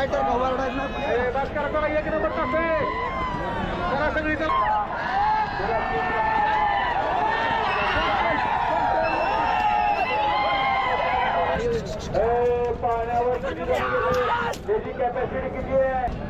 Lighter घोबारडायला एक पाण्यावर त्याची कॅपॅसिटी किती आहे?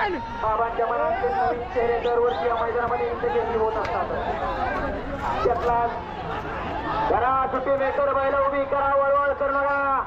पत्राओ बाबांच्या मनात नवीन चेहरे दरवर्षी या मैदानामध्ये इंटरव्ह्यू होत असतात. त्यातला करा सुट्टी मेकर बैल उभी करा वळवळ करू नका